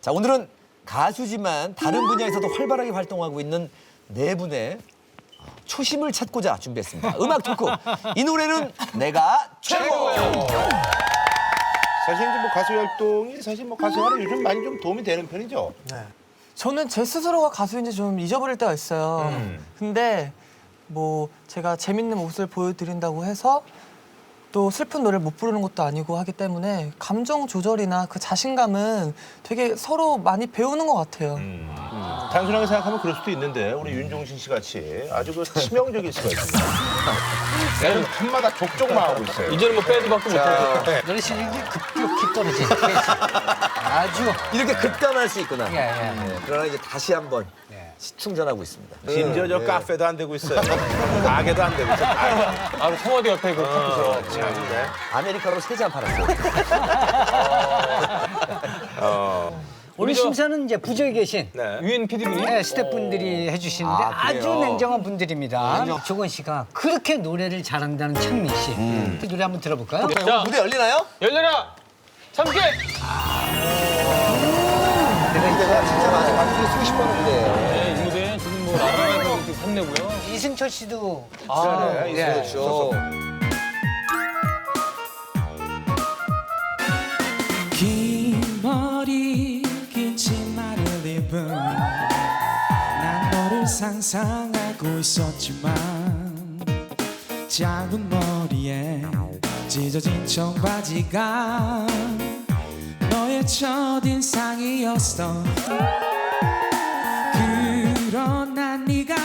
자 오늘은 가수지만 다른 분야에서도 활발하게 활동하고 있는 네 분의 초심을 찾고자 준비했습니다. 음악 토크 이 노래는 내가 최고. 사실 이제 뭐 가수 활동이 사실 뭐 가수 생활에 요즘 많이 좀 도움이 되는 편이죠. 저는 제 스스로가 가수인지 좀 잊어버릴 때가 있어요. 근데 뭐 제가 재밌는 모습을 보여드린다고 해서 또 슬픈 노래를 못 부르는 것도 아니고 하기 때문에 감정 조절이나 그 자신감은 되게 서로 많이 배우는 것 같아요. 단순하게 생각하면 그럴 수도 있는데 우리 윤종신 씨 같이 아주 그 치명적일 수가 있습니다. 얘는 한마다 족족만 하고 있어요. 이제는 뭐 빼도 박도 못하고. 노래 실력이 급격히 떨어지는 아주 이렇게 급감할 수 있구나. 예, 예. 네, 그러나 이제 다시 한번 예. 충전하고 있습니다. 심지어 저 카페도 안 되고 있어요. 가게도 안 되고 있어요. 가게. 아, 청와대 옆에 그 커피숍. 참 네. 아메리카노 세 잔 팔았어요. 우리 심사는 이제 부저에 계신 네. 유엔 PD분이? 네, 스태프분들이 해주시는데 아, 아, 주 그래요? 냉정한 분들입니다. 조건 씨가 그렇게 노래를 잘한다는 창민 씨. 그 노래 한번 들어볼까요? 자, 무대 열리나요? 열려라! 참깨! 무대가 진짜 많이 봤는데 수십 번 무대예요. 이승철 씨도 아, 예. 그렇죠. 긴 머리 긴 치마를 입은 난 너를 상상하고 있었지만 작은 머리에 찢어진 청바지가 너의 첫인상이었어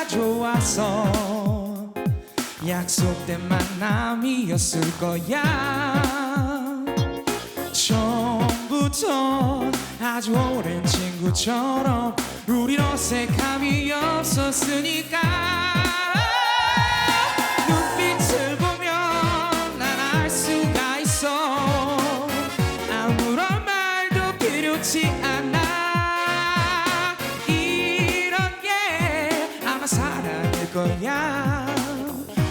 좋아서 약속된 만남이었을 거야. 처음부터 아주 오랜 친구처럼 우린 어색함이 없었으니까 거야.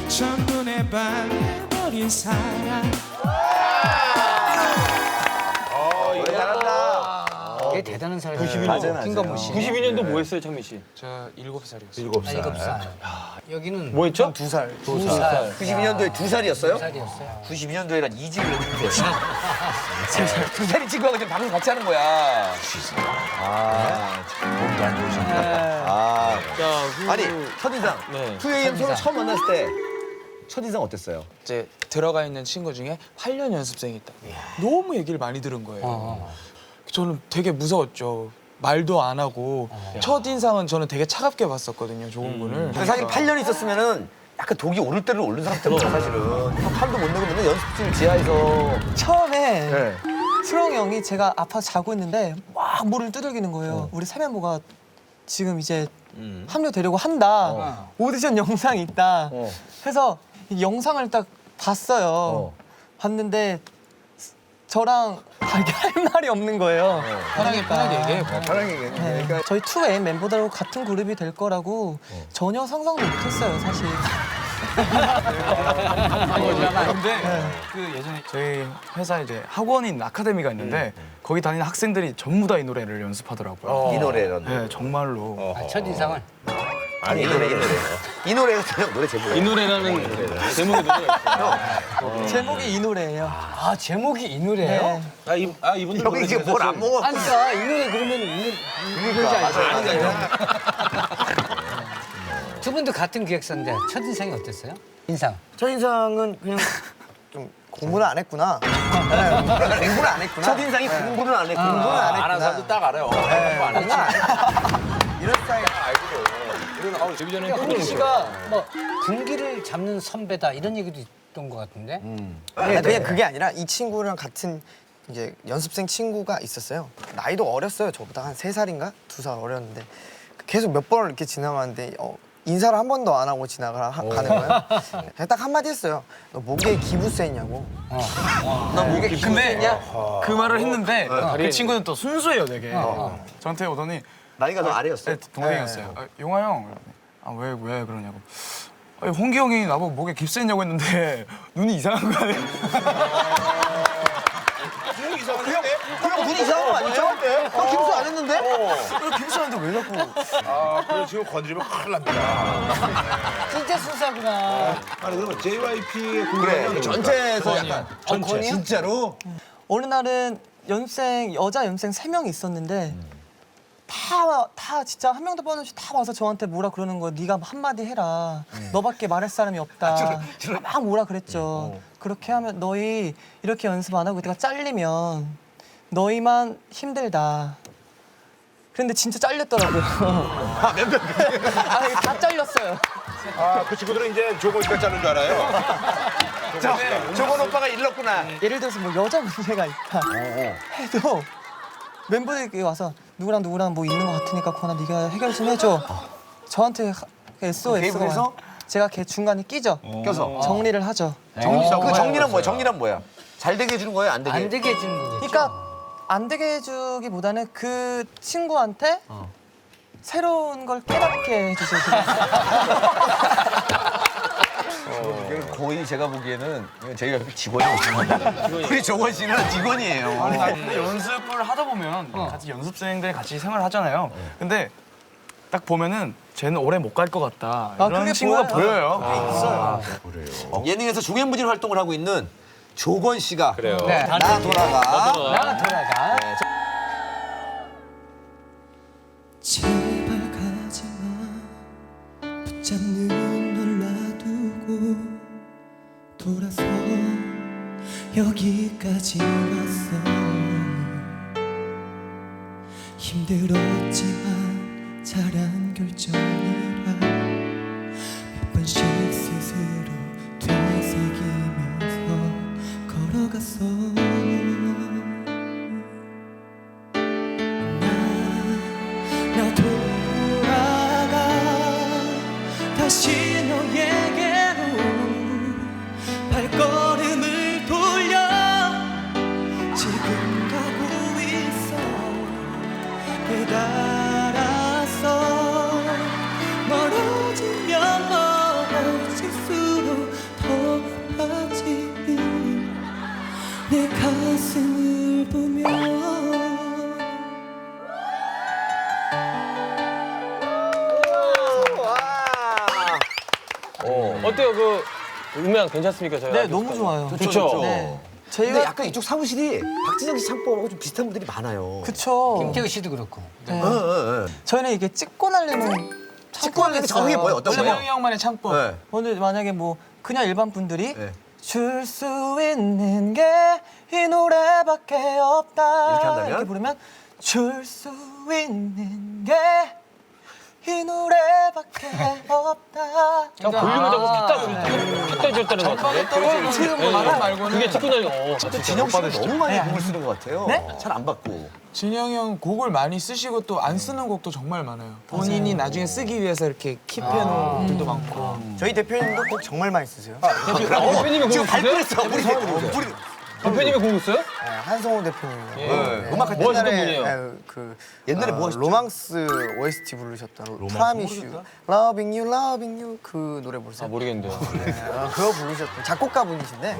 첫눈에 반해버린 사랑 되게 대단한 사람이에요. 김건모 씨. 92년도 뭐 했어요, 창민 씨? 저 일곱 살이었어요 일곱 아, 살. 일곱 살. 여기는 뭐 했죠? 두 살. 두 살. 92년도에 두 살이었어요? 두 살이었어요. 92년도에란 이직을 했는데 두 살이 친구하고 지금 방송 같이 하는 거야. 아, 참 몸도 안 좋으신다. 아, 자, 그... 아니 첫인상 네. 2AM 서로 처음 만났을 때 첫인상 어땠어요? 이제 들어가 있는 친구 중에 8년 연습생이 있다. 너무 얘기를 많이 들은 거예요. 어. 저는 되게 무서웠죠. 말도 안 하고 첫 인상은 저는 되게 차갑게 봤었거든요, 조금 군을. 근데 사실 8년 있었으면은 약간 독이 오를 때를 오른 상태거든요, 사실은. 팔도 못 내고 맨날 연습실 지하에서. 처음에 네. 수롱이 형이 제가 아파서 자고 있는데 막 물을 두들기는 거예요. 우리 세면모가 지금 이제 합류되려고 한다. 오디션 영상이 있다. 어. 해서 이 영상을 딱 봤어요. 어. 봤는데 저랑 할 말이 없는 거예요. 편하게, 편하게 얘기해. 편하게 얘기해. 네. 그러니까 저희 2AM 멤버들하고 같은 그룹이 될 거라고 전혀 상상도 못했어요, 사실. 근데 그 예전에 저희 회사에 이제 학원인 아카데미가 있는데 거기 다니는 학생들이 전부 다 이 노래를 연습하더라고요. 이 노래는. 네, 정말로. 아, 첫 인상을 아니, 이 노래, 이 노래. 이 노래가 그냥 노래 제목이에요. 이 노래라는 제목의 노래가 있어요. 제목이 이 노래예요. 아 제목이 이 노래예요? 네. 아, 이, 아 이분들 형이 이게 뭘안 먹어? 아니 그러니까 이 노래 그러면 이 그러지 않아요? 두 분도 같은 기획사인데 첫 인상이 어땠어요? 인상. 첫 인상은 그냥 좀 공부를 안 했구나. 공부를 안 했구나. 첫 인상이 공부를 안 했구나. 공부를 안 했구나. 아는 사람도 딱 알아요. 안 했지. 이런 스타일. 데뷔 전에 홍 똥을 씨가 뭐 분기를 잡는 선배다 이런 얘기도 있던 것 같은데. 아니, 그냥 그게 아니라 이 친구랑 같은 이제 연습생 친구가 있었어요. 나이도 어렸어요. 저보다 한 세 살인가 두 살 어렸는데 계속 몇 번을 이렇게 지나가는데 어, 인사를 한 번도 안 하고 지나가 하- 가는 거예요. 그냥 딱 한마디 했어요. 너 목에 기부세 있냐고. 너 목에 기분 근데 있냐? 그 말을 했는데 그 친구는 또 순수해요, 되게. 저한테 오더니 나이가 더 아래였어요. 네, 동생이었어요. 아, 용화 형. 아, 왜, 왜 그러냐고. 아니, 홍기 형이 나보고 목에 깁스 했냐고 했는데 눈이 이상한 거 아니에요? 그냥 눈이 이상한 거 아니에요? 어, 기부세 안 했는데. 김수환인데 왜 자꾸 아, 그래 지금 건드리면 큰일 납니다. 진짜 순사구나. 아니 그러면 JYP의 그래 전체에서 약간 전체. 진짜로 어느 날은 연생 여자 연생 세 명이 있었는데 다 다 진짜 한 명도 빠짐없이 다 와서 저한테 뭐라 그러는 거예요. 네가 한마디 해라. 너밖에 말할 사람이 없다. 막 뭐라 그랬죠. 그렇게 하면 너희 이렇게 연습 안 하고 내가 잘리면 너희만 힘들다. 그런데 진짜 잘렸더라고요. 아, 몇 명? 아, 이게 다 잘렸어요. 아, 그 친구들은 이제 조건 씨가 자른 줄 알아요. 조건 오빠가 일렀구나. 예를 들어서 뭐 여자 문제가 있다 해도 멤버들이 와서 누구랑 누구랑 뭐 있는 것 같으니까 권아 네가 해결 좀 해줘 저한테 SOS가 개입해서? 제가 걔 중간에 끼죠 껴서 정리를 하죠 그 정리란 뭐야? 정리란 뭐야? 잘 되게 해주는 거예요? 안 되게? 안 되게 해주는 거겠죠. 그러니까 안 되게 해주기보다는 그 친구한테 새로운 걸 깨닫게 해주세요 이게 거의 제가 보기에는 저희가 직원이 없습니다. 우리 조건 씨는 직원이에요. 아니, 근데 연습을 하다 보면 같이 연습생들 같이 생활을 하잖아요. 근데 딱 보면은 쟤는 오래 못 갈 것 같다. 아, 이런 그게 친구가 보여요. 보여요. 어, 예능에서 중행부진 활동을 하고 있는 조건 씨가 그래요. 네, 나 돌아가. 나 돌아가. 제발 가지마 붙잡는 돌아서 여기까지 왔어 힘들었지만 잘한 결정이 음향 괜찮습니까 저희? 네 너무 좋아요 좋죠. 네. 저희가 약간 이쪽 사무실이 박진영 씨 창법하고 좀 비슷한 분들이 많아요. 그쵸 김태우 씨도 그렇고. 네. 어, 어, 어. 저희는 이게 찍고 날리는 찍고 하는 게 저게 뭐예요? 어떤 원래 거예요? 명희 형만의 창법. 네. 오늘 만약에 뭐 그냥 일반 분들이 네. 줄 수 있는 게 이 노래밖에 없다 이렇게 한다면? 이렇게 부르면 줄 수 있는 게 이 노래밖에 없다 아, 볼륨을 자꾸 폈다 폈다 줬다는 것 같은데. 그 말은 말고는 그게 찍고 나니 어. 진영 씨가 너무 많이 곡을 쓰는 것 같아요. 네? 잘안 받고. 진영이 형 곡을 많이 쓰시고 또 안 쓰는 곡도 정말 많아요. 본인이 나중에 쓰기 위해서 이렇게 킵해놓은 곡들도 많고. 저희 대표님도 곡 정말 많이 쓰세요. 대표님의 곡 지금 있어요? 발끈했어. 우리 대표. 우리 대표님의 곡 있어요? 네, 한성호 대표님이요. 네. 음악 할 때 뭐 하시던 옛날에 분이에요? 네, 그 옛날에 뭐 어, 하셨죠? 로망스 OST 부르셨던 Promise You, Loving You, Loving You 그 노래 아 부르세요. 모르겠는데요. 네, 아, 그거 부르셨던 작곡가 분이신데. 아,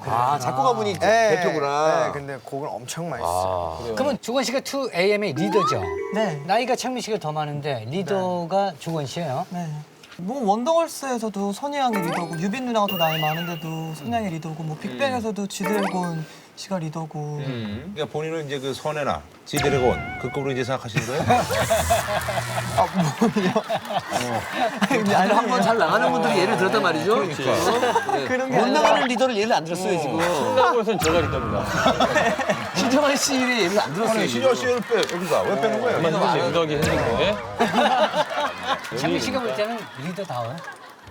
그래. 아 작곡가분이 네, 대표구나. 네, 근데 곡을 엄청 많이 쓰죠. 그러면 조건 씨가 2AM의 리더죠. 네. 나이가 창민 씨가 더 많은데 리더가 조건 씨예요. 네. 뭐 원더걸스에서도 선희양이 리더고 유빈 누나가 더 나이 많은데도 선희양이 리더고 뭐 빅뱅에서도 지드래곤 씨가 리더고 그러니까 본인은 이제 그 선혜나 지드래곤 그 급으로 이제 생각하시는 거예요? 다들 한번 잘 나가는 분들이 예를 들었단 말이죠. 그런 게 못 아니라 나가는 리더를 예를 안 들었어요 지금. 신나고에서는 제가 리더입니다. 신정환 씨를 예를 안 들었어요. 아니 시저 씨를 빼 여기가 왜 빼는 거예요? 리더기 했는데. 창민 씨가 볼 때는 리더다워.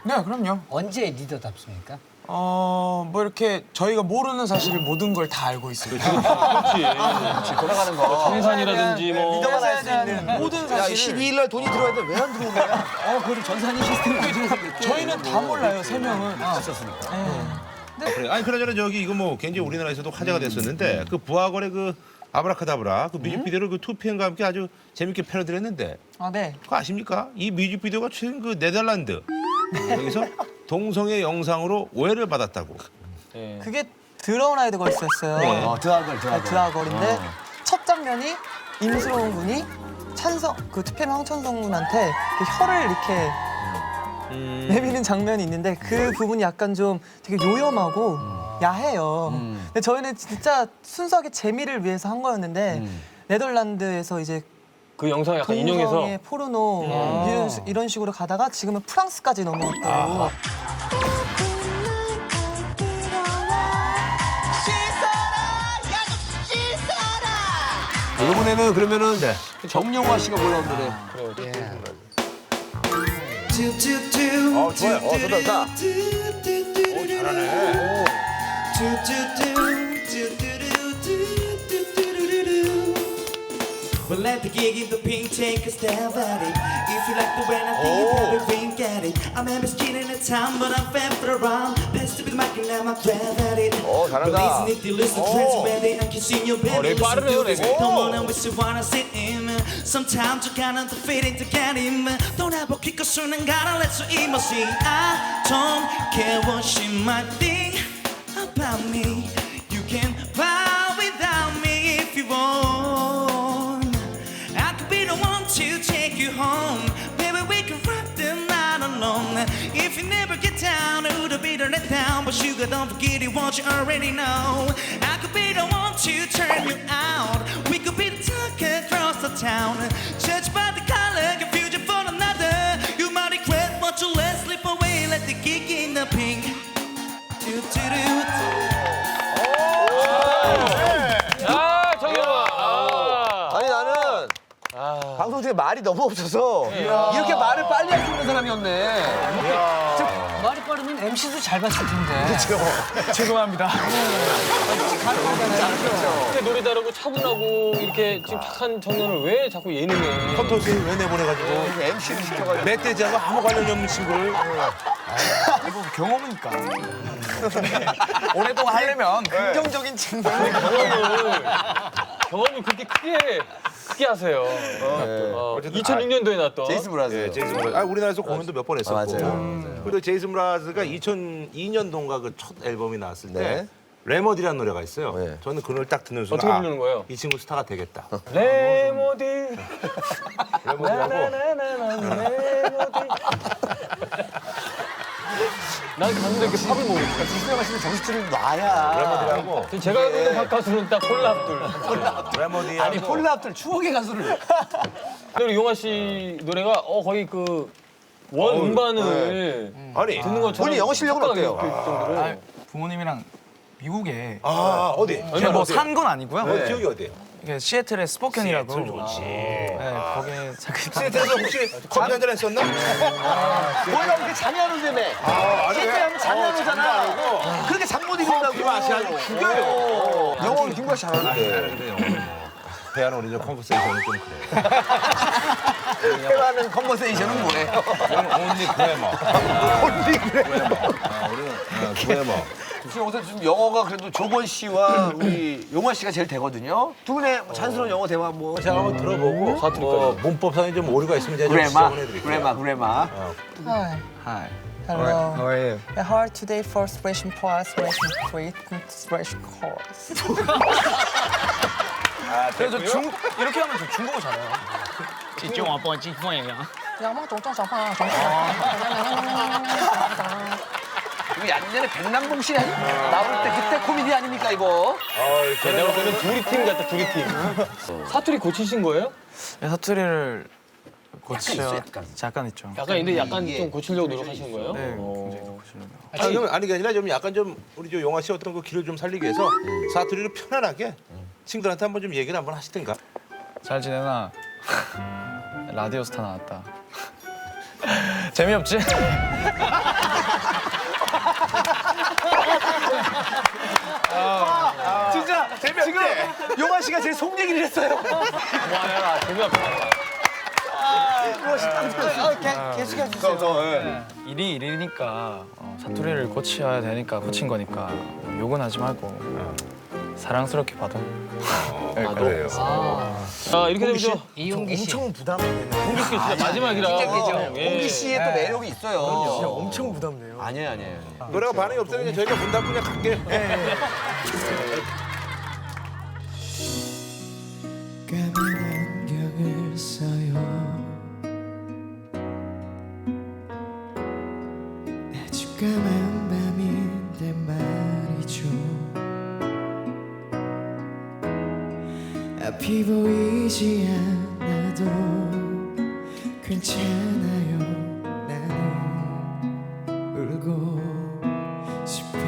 네, 그럼요. 언제 리더답습니까? 어, 뭐 이렇게 저희가 모르는 사실을 모든 걸 다 알고 있어요. 그렇지. 돌아가는 거. 정산이라든지 뭐. 리더가 알수 있는 모든 야, 사실을 12일 날 돈이 들어야 돼. 왜안 거야? 어, 그걸 전산이 시스템이 어떻게 생겼대? 저희는 다 몰라요, 세 명은. 그래. 아니 그나저나 저기 이거 뭐 굉장히 우리나라에서도 화제가 됐었는데 그 부하걸의 그 아브라카다브라 그 뮤직비디오를 그 2PM과 함께 아주 재밌게 패러디했는데 아 네. 그거 아십니까? 이 뮤직비디오가 최근 그 네덜란드 여기서 동성애 영상으로 오해를 받았다고. 예. 그게 드러운 아이드 걸스였어요. 네. 어, 드아걸, 드아걸. 드아걸인데 첫 장면이 임수롱 군이 찬성 그 투팸 황천성 군한테 이렇게 혀를 이렇게 내미는 장면이 있는데 그 부분이 약간 좀 되게 요염하고 야해요. 근데 저희는 진짜 순수하게 재미를 위해서 한 거였는데 네덜란드에서 이제 그 영상 약간 인용해서? 동성애 포르노 이런, 시- 이런 식으로 가다가 지금은 프랑스까지 넘어왔고. 이번에는 그러면은 정영화 씨가 골라온 노래. 어 좋아요. 어 좋다 좋다. Well, let the gig in the pink take a stab at it. If you like the way I think you have a wink at it. I'm a skin in the town, but I'm fed for around. Pass to be my and I'm a grab at it. 오 잘한다. Releasing it, you listen to trends where they I'm kissing your baby. 랩 빠르네요, 랩이. Come on, and we still wanna sit in. Sometimes you gotta defeat it to get him. Don't ever kick us soon and gotta let you in. See, I don't care what she might think about me. You can bow without me if you want. I could be the one to take you home. Baby, we can rock the night alone. If you never get down, it would be the let down. But sugar, don't forget it, what you already know. I could be the one to turn you out. We could be the talk across the town. Judged by the color, confusion for another. You might regret what you let slip away. Let the gig in the pink. 아 정영아 아. 아니 나는 방송 중에 말이 너무 없어서 이렇게 말을 빨리 할 수 있는 사람이었네. 말이 빠르면 MC도 잘 봤을 텐데. 죄송합니다. 근데 노래 잘하고 차분하고 이렇게 지금 착한 청년을 왜 자꾸 예능에 컨토스를 왜 내보내가지고 MC를 시켜가지고. 멧돼지하고 아무 관련이 없는 친구를 이거 경험이니까. 오랫동안 하려면 긍정적인 친구. 경험을 경험을 그렇게 크게 크게 하세요. 어, 어쨌든 2006년도에 나왔던 제이스 브라즈. 예, 제이슨 브라즈. 아, 우리나라에서 공연도 몇 번 했었고. 아, 맞아요. 그리고 제이슨 브라즈가 2002년도인가 그 첫 앨범이 나왔을 때 네. 레머디라는 노래가 있어요. 네. 저는 그 노래를 딱 듣는 순간 어떻게 아, 부르는 거예요? 이 친구 스타가 되겠다. 레모디 레모디 난 갔는데 이렇게 팝을 모르겠어. 씨는 정신줄을 놔야. 레머디라고 제가 알고 있는 팝 가수는 딱 폴라압둘. 레머디하고 아니 폴라압들 추억의 가수를. 근데 우리 용화 씨 노래가 어 거의 그 원 음반을 아니 듣는 것처럼 본인 영어 실력은 어때요? 느낄 정도로 아, 부모님이랑 미국에 아 어디? 제가 뭐 산 건 아니고요. 어, 기억이 어디예요? 이게 시애틀의 스포켄이라고. 시애틀 좋지. 네, 거기에 잠깐 시애틀에서 혹시 커피 한잔 했었나? 뭐야 이렇게 잠이 안. 아, 아니, 실제 하면 잠이 안 오잖아. 그렇게 잠 못 이긴다고. 맛이 아주 죽여요. 영어는 씨 잘하는데. 대한 우리 저 컨버세이션은 좀 그래. 대화하는 컨버세이션은 뭐예요? 온리 그래머. 언니 그래. 아, 우리는 어, 그래머. 지금 여기서 지금 영어가 그래도 조건 씨와 우리 용화 씨가 제일 되거든요. 두 분의 뭐 자연스러운 영어 대화 뭐. 제가 한번 들어보고 뭐 문법상에 좀 오류가 있으면 제가 좀 그래마, 지적을 해드릴게요. 그래마, 그래마. Hi. Hi. Hello. How are you? A hard today for expression plus expression three expression course. 그래서 저 중, 이렇게 하면 저 중국어 잘해요. 양모 동정小胖 이 거 옛날에 백남봉 씨 나올 때 그때 코미디 아닙니까 이거? 아, 내가 볼 때는 둘이 팀 같다 둘이 팀. 사투리 고치신 거예요? 네, 사투리를 고치죠. 있어, 약간. 약간 있죠. 약간 근데 약간 좀 고치려고 노력하시는 거예요? 네, 어. 굉장히 고치려고요. 아, 그러면 아니 게 아니라 좀 약간 좀 우리 저 용화 씨 어떤 그 길을 좀 살리기 위해서 사투리를 편안하게 친구들한테 한번 좀 얘기를 한번 하시든가. 잘 지내나? 라디오 스타 나왔다. 재미없지? 진짜 지금 용화 씨가 제일 속 얘기를 했어요. 와야 재미없다. 계속해 주세요. 일이 일이니까 어, 사투리를 고쳐야 되니까 고친 거니까 욕은 하지 말고 사랑스럽게 봐도. 네, 그래요. 자 이렇게 되면 이용기 씨. 엄청 부담되는. 홍기 씨 진짜 마지막이라. 어, 예. 홍기 씨의 또 매력이 있어요. 엄청 부담돼요. 아니에요, 아니에요. 노래가 반응이 없으면 저희가 분담 그냥 갈게요. 까만 앞이 보이지 않아도 괜찮아요. 나는 울고 싶을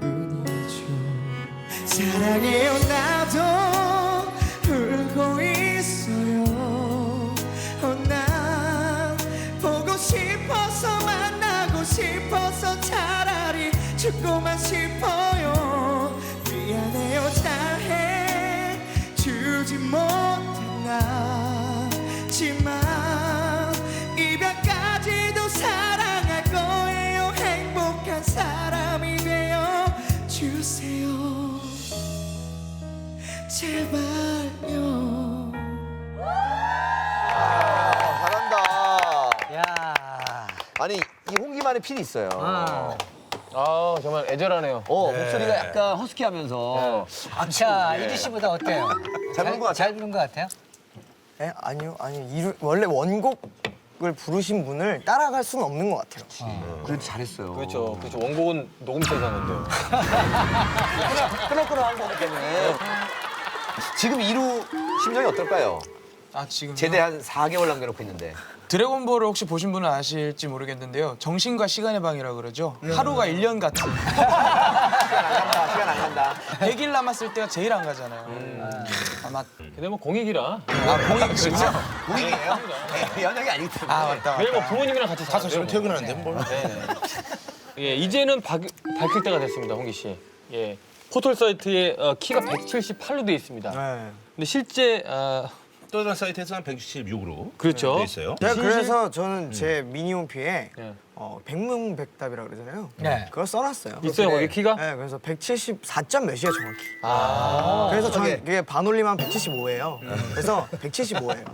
뿐이죠. 사랑해요 나도 울고 있어요. 어, 난 보고 싶어서 만나고 싶어서 차라리 죽고만 싶어 못했나지만 이별까지도 사랑할 거예요 행복한 사람이 되어 주세요 제발요 잘한다. 야. 아니 이 홍기만의 필이 있어요. 아. 아 정말 애절하네요. 어 목소리가 약간 허스키하면서 자, 이지 씨보다 어때요? 잘 부른 것 같아요? 잘 부른 것 같아요? 예? 아니요, 아니요. 이루, 원래 원곡을 부르신 분을 따라갈 수는 없는 것 같아요. 그래도 잘했어요. 그렇죠. 그렇죠. 원곡은 녹음실에서 하는데요. 끄덕끄덕한 거기 때문에 지금 이루 심정이 어떨까요? 아 지금 제대 한 4개월 남겨놓고 있는데 드래곤볼을 혹시 보신 분은 아실지 모르겠는데요. 정신과 시간의 방이라 그러죠. 음. 하루가 1년 같은. 시간 안 간다. 시간 안 간다. 100일 남았을 때가 제일 안 가잖아요. 음. 아마 근데 뭐 공익이라. 아 공익 진짜 공익이에요? 네, 연예이 아니기 때문에. 아 맞다. 매일 뭐 부모님이랑 같이 다섯 시면. 뭐. 퇴근하는데 뭘 예, 이제는 박, 밝힐 때가 됐습니다, 홍기 씨. 예. 포털 사이트에 어, 키가 178로 되어 있습니다. 네. 근데 실제 아, 또 다른 사이트에서는 176으로 그렇죠. 돼 있어요. 제가 그래서 저는 제 미니홈피에 네. 어, 백문백답이라 그러잖아요. 네. 그걸 써놨어요. 있어요, 거기 키가? 네, 그래서 174점 몇이에요 정확히. 아. 그래서 저는 그게 반올림하면 175예요. 그래서 175예요.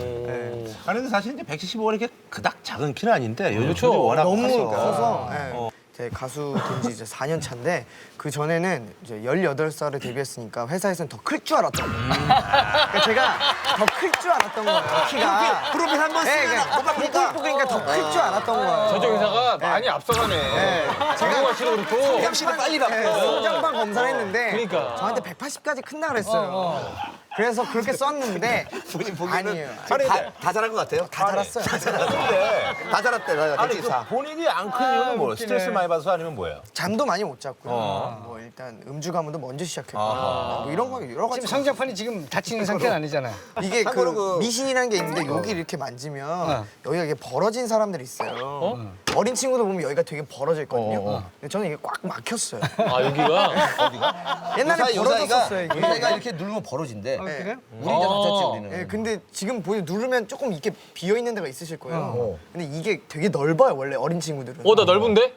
음. 아니 근데 사실 이제 175가 이렇게 그닥 작은 키는 아닌데 요즘 그렇죠. 워낙 너무 커서. 커서 네. 제 가수 된 지 이제 4년 차인데 그 전에는 이제 18살에 데뷔했으니까 회사에서는 더 클 줄 알았던 거예요. 그러니까 제가 더 클 줄 알았던 거예요. 키가. 프로필 한번 네, 쓰면 그러니까 목을 뽑으니까 더 클 줄 알았던 거예요. 저쪽 회사가 많이 앞서가네. 정동환 씨도 그렇고. MC도 빨리 받고. 네, 성장반 검사를 했는데 그러니까. 저한테 180까지 큰다 그랬어요. 그래서 그렇게 썼는데 본인 보기에는 아니에요. 아니, 다, 다 잘한 것 같아요? 다 달았어요. 다 잘했대. 다 잘했대. 다 아니 그. 본인이 안큰 이유는 뭐예요? 스트레스 많이 받아서 아니면 뭐예요? 잠도 많이 못 잤고요. 뭐 일단 음주 가문도 먼저 시작했고 뭐 이런 거 여러 가지 지금 성장판이 지금 다치는 상태는 아니잖아요. 이게 그, 참고로 그- 미신이라는 게 있는데 여기 이렇게 만지면 여기가 이게 벌어진 사람들이 있어요. 어? 린 친구들 보면 여기가 되게 벌어져 있거든요. 근데 저는 이게 꽉 막혔어요. 아, 여기가? 옛날에 요사이, 요사이가, 벌어졌었어요 이게. 요사이가 이렇게 누르면 벌어진대. 네. 우리 이제 다쳤지, 우리는. 예, 근데 지금 보여 누르면 조금 이렇게 비어 있는 데가 있으실 거예요. 어. 근데 이게 되게 넓어요 원래 어린 친구들은. 어, 나 넓은데?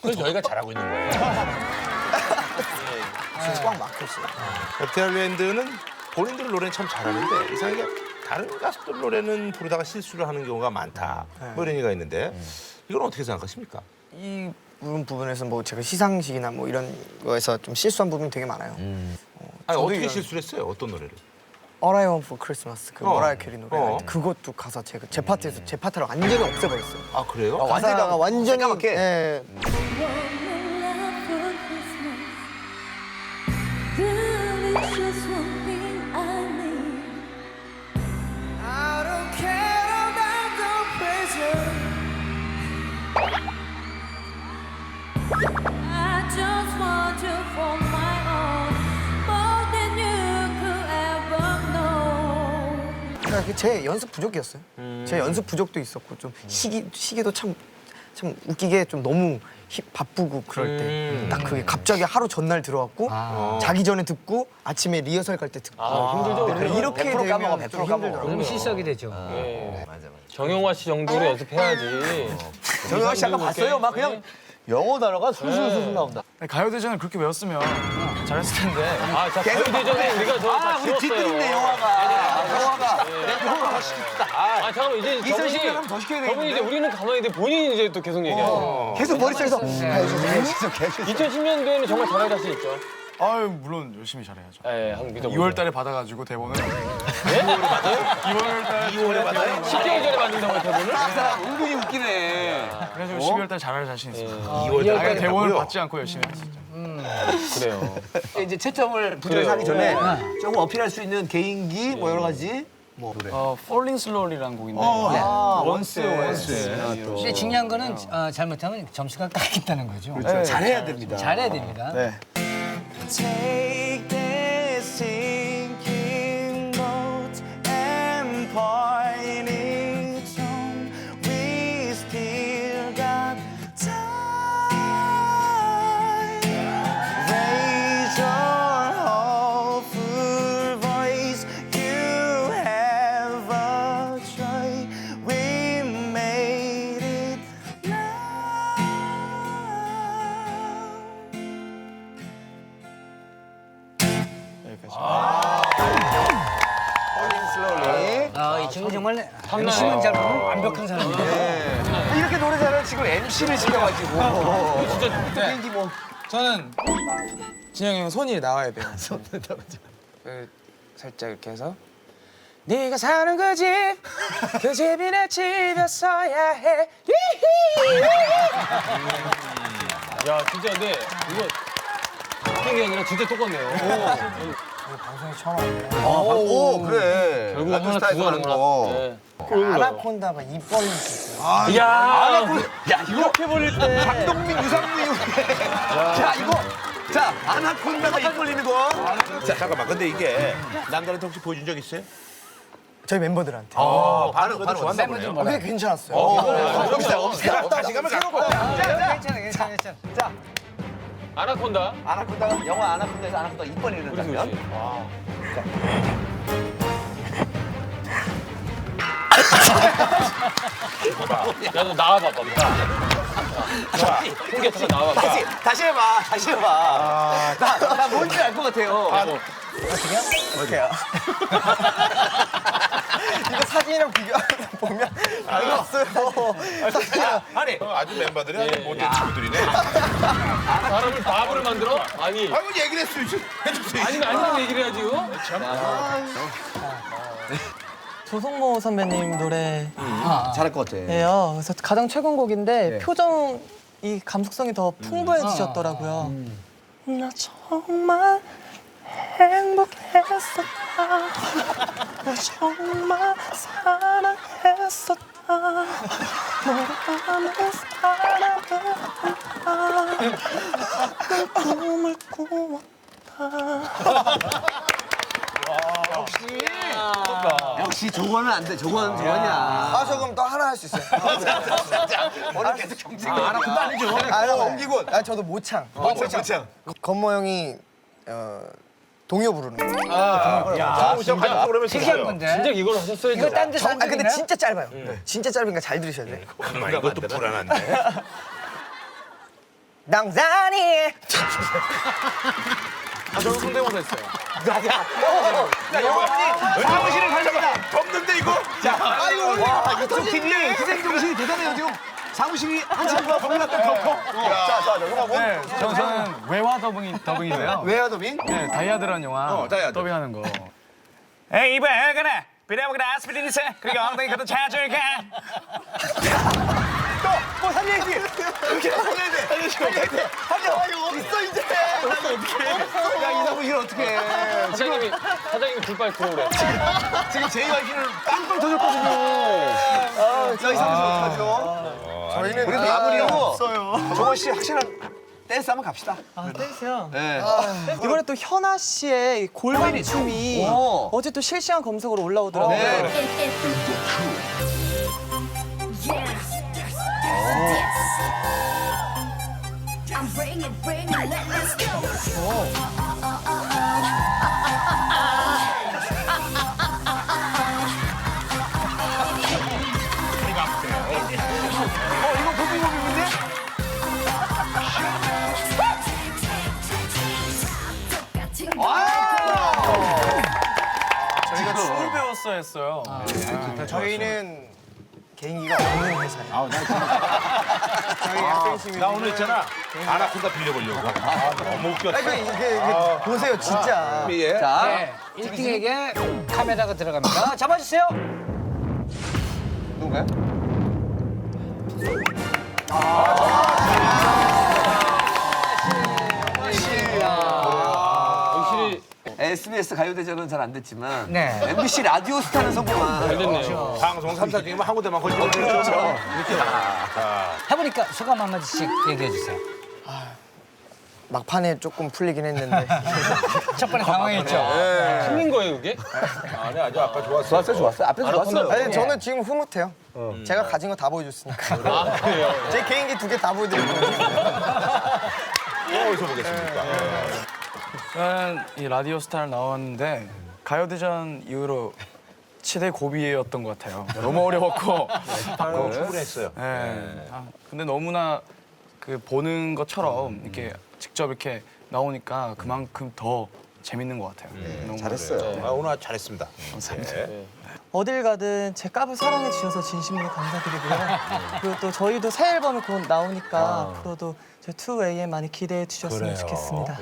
그래서 저희가 잘하고 있는 거예요. 지금 꽉 막혔어요. 랩테일랜드는 본인들 노래는 참 잘하는데 이상하게 다른 가수들 노래는 부르다가 실수를 하는 경우가 많다. 뭐 이런 얘기가 있는데 이건 어떻게 생각하십니까? 이 부분 부분에서 뭐 제가 시상식이나 뭐 이런 거에서 좀 실수한 부분이 되게 많아요. 아니 어떻게 실수를 했어요? 어떤 노래를? All I Want for Christmas 그 어. 머라이어 캐리 노래 어. 그것도 가사 제가 제 파트에서 제 파트를 완전히 없애버렸어요. 아 그래요? 가사가 완전히 새까맣게? 예, 제 연습 부족이었어요. 음. 제 연습 부족도 있었고 좀 시기 시기도 참 참 웃기게 좀 너무 히- 바쁘고 그럴 때 음. 딱 그게 갑자기 하루 전날 들어왔고 자기 전에 듣고 아침에 리허설 갈 때 듣고 아, 힘들죠. 네, 그래요. 이렇게 100% 까먹어, 되면 100%좀 까먹어. 힘들더라고요. 그럼 실석이 되죠. 예. 맞아, 맞아. 정영화 씨 정도로 연습해야지. 정영아 씨 아까 봤어요? 막 그냥 영어 단어가 술술술 나온다. 가요대전을 그렇게 외웠으면 잘했을 텐데. 아, 자, 가요대전에 우리가 저다 우리 뒤뜰 있네, 지웠어요. 영화가. 영화가. 영화가 시킵시다. 아, 잠깐만, 이제 2010년 하면 더 시켜야 저분이 이제? 우리는 가만히 있는데 본인이 이제 또 계속 얘기하죠. 계속 머릿속에서 계속 계속 계속. 2010년도에는 정말 잘할 자신 있죠. 아유 물론 열심히 잘해야죠. 예, 한번 믿어. 2월 달에 받아가지고 대본을 예? 2월 달에 2월에 받아요. 10개월 전에 만든다고 대본을? 은근히 웃기네. 그래서 12월 달 잘할 자신 있습니다. 2월 아예 달에 대본을. 받지 않고 열심히 했었죠. 그래요. 이제 채점을 그래요. 하기 전에 조금 어필할 수 있는 개인기 뭐 여러 가지. 어, Falling Slowly라는 곡인데 아, 원스 원스. 근데 중요한 거는 어, 잘못하면 점수가 깎인다는 거죠. 잘해야 됩니다. 잘해야 됩니다. Take this sinking 잘하는 친구 MC를 시켜가지고. 진짜 개인기 뭐. 저는 진영이 형 손이 나와야 돼요. 그 살짝 이렇게 해서 네가 사는 그 집, 그 집이 내 집이었어야 해. 야 진짜 근데 이거 웃긴 게 아니라 진짜 똑같네요. 오, 그래. 결국 하나 스타일 하는. 거. 네. 아나콘다가 입 벌릴 수 있어요. 야, 야, 이렇게 벌릴 때. 박동민, 유상민. 자, 이거. 자, 아나콘다가 입 벌리는 거. 자 잠깐만. 근데 이게 남들한테 혹시 보여준 적 있어요? 저희 멤버들한테. 어, 반응 반응 좋았나 보네요. 어, 근데 괜찮았어요. 없다, 없다. 다시 가면 갖고. 괜찮아, 괜찮아, 괜찮아. 아나콘다. 아나콘다가, 영화 아나콘다에서 입 벌리는 그렇지, 장면. 그렇지. 야, 너 나와봐 봐. 홍기 잠깐 나와봐. 다시, 다시 해봐, 다시 해봐. 나, 나 뭔지 알 것 같아요. 이거 사진이랑 비교 보면 알겠어요. 사진이랑 아니, 아주 멤버들이 아주 못된 친구들이네. 사람을 바보를 만들어? 아니, 아이고 얘기를 했어요. 해주세요. 아니면 아니면 얘기를 해야지, 이거? 조성모 선배님 노래예요. 잘할 것 같아. 그래서 가장 최근 곡인데 표정 이 감수성이 더 풍부해지셨더라고요. 나 정말 행복했었다. 나 정말 사랑했었다. 너라는 사랑을 한다. 꿈을 꾸었다. 역시 저거는 안 돼. 저거는 저거냐. 아, 저 그럼 또 하나 할 수 있어요. 오늘 계속 경쟁. 아, 아나콘다 아니죠. 아, 형 옮기고. 아, 저도 모창. 모창. 건모 형이 어, 동요 부르는 거. 야, 저 가지고 그러면 특이한 진짜요. 건데. 진짜 이걸 하셨어야죠. 이거 딴 데서 아, 근데 하거든요? 진짜 짧아요. 진짜 짧으니까 잘 들으셔야 돼요. 잠깐만 이것도 불안한데. 낭산이 아, 저는 성대모사 했어요. 야, 영원히 사무실을 가려다. 덥는데 이거? 아이고, 와, 이거 팀이 희생 정신이 대단해요, 지금. 사무실이 한 친구가 동일학교 덮어. 자, 자, 영화 뭐? 네, 저는, 저는 외화 더빙, 더빙인데요. 왜요, 도민? 네, 다이아드라는 영화 어, 다이아드. 더빙하는 거. 에이, 이봐, 그래. 비례보기라 아스피린이세 그리고 엉덩이 그도 찾을게. 뭐 살려야지. 이렇게 살려야 돼. 살려야 돼. 살려. 이거 없어, 이제. 어떡해. 야, 이 사무실 어떡해. 사장님이, 사장님이 불빨 들어오래. 지금 JYP를 빵빵 터졌거든요. 아, 자, 이 사무실 어떡하죠? 저희는 그래도 마무리로 정원 씨 확실한 댄스 한번 갑시다. 아, 댄스요? 네. 이번에 또 현아 씨의 골반 춤이 오. 어제 또 실시간 검색으로 올라오더라고요. 네. 저희가 춤을 배웠어야 했어요. 저희는 개인기가 없는 회사예요. 나 오늘 있잖아. 아나콘다 빌려보려고. 아, 너무 웃겼어. 아니, 그 이게, 이게 보세요, 진짜. 예. 자, 네, 1등에게 카메라가 들어갑니다. 잡아주세요. 누군가요? 확실 SBS 가요대전은 잘 안 됐지만 네. MBC 라디오 스타는 성공한 잘 됐네요. 방송 3사 중이면 한 군데만 걸리면 그렇죠. 이렇게. 해보니까 소감 한마디씩 얘기해 주세요. 막판에 조금 풀리긴 했는데. 첫 번에 당황했죠. 틀린 거예요, 그게? 아니, 아주 아까 좋았어. 좋았어요, 좋았어요. 앞에 좋았어요. 아니, 저는 지금 흐뭇해요. 제가 가진 거 다 보여줬으니까. 아, 그래요? 제 개인기 두 개 다 보여드리고. 또 어디서 보겠습니까? 저는 이 라디오 스타를 나왔는데 가요대전 이후로 최대 고비였던 것 같아요. 너무 어려웠고. 어, 충분했어요. 네. 아, 근데 너무나 그 보는 것처럼 이렇게 직접 이렇게 나오니까 그만큼 더 재밌는 것 같아요. 너무 잘했어요. 아, 오늘 잘했습니다. 어딜 가든 제 값을 사랑해 주셔서 진심으로 감사드리고요. 그리고 또 저희도 새 앨범이 곧 나오니까 앞으로도 저희 2AM 많이 기대해 주셨으면 좋겠습니다.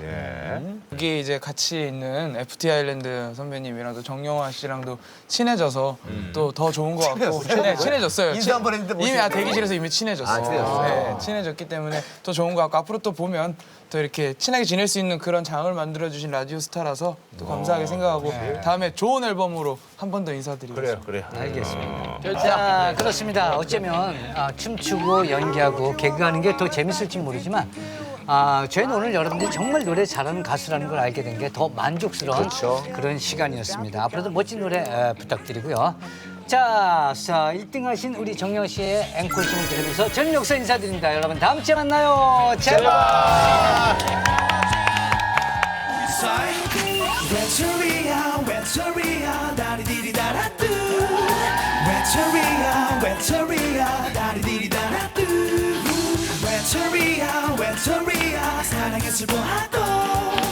여기 이제 같이 있는 FT 아일랜드 선배님이랑도 정영화 씨랑도 친해져서 또 더 좋은 것 같고 네, 친해졌어요. 인사 한번 했는데 못 이미 아, 친해졌어요? 대기실에서 이미 친해졌어요. 아, 친해졌어요? 네, 친해졌기 때문에 더 좋은 것 같고 앞으로 또 보면 또 이렇게 친하게 지낼 수 있는 그런 장을 만들어 주신 라디오 스타라서 또 감사하게 생각하고 다음에 좋은 앨범으로 한 번 더 인사드리겠습니다. 그래요, 그래요. 알겠습니다. 자, 그렇습니다. 어쩌면 아, 춤추고 연기하고 개그하는 게 더 재밌을지 모르지만 아, 저희는 오늘 여러분들이 정말 노래 잘하는 가수라는 걸 알게 된 게 더 만족스러운 그런 시간이었습니다. 앞으로도 멋진 노래 에, 부탁드리고요. 자, 자, 1등 하신 우리 정영 씨의 앵콜송을 들으면서 저는 여기서 인사드립니다. 여러분 다음 주에 만나요. 제발. 외톨이야 외톨이야 다리디리다라뚜 외톨이야 외톨이야 다리디리다라뚜 외톨이야 외톨이야 사랑에 슬퍼하고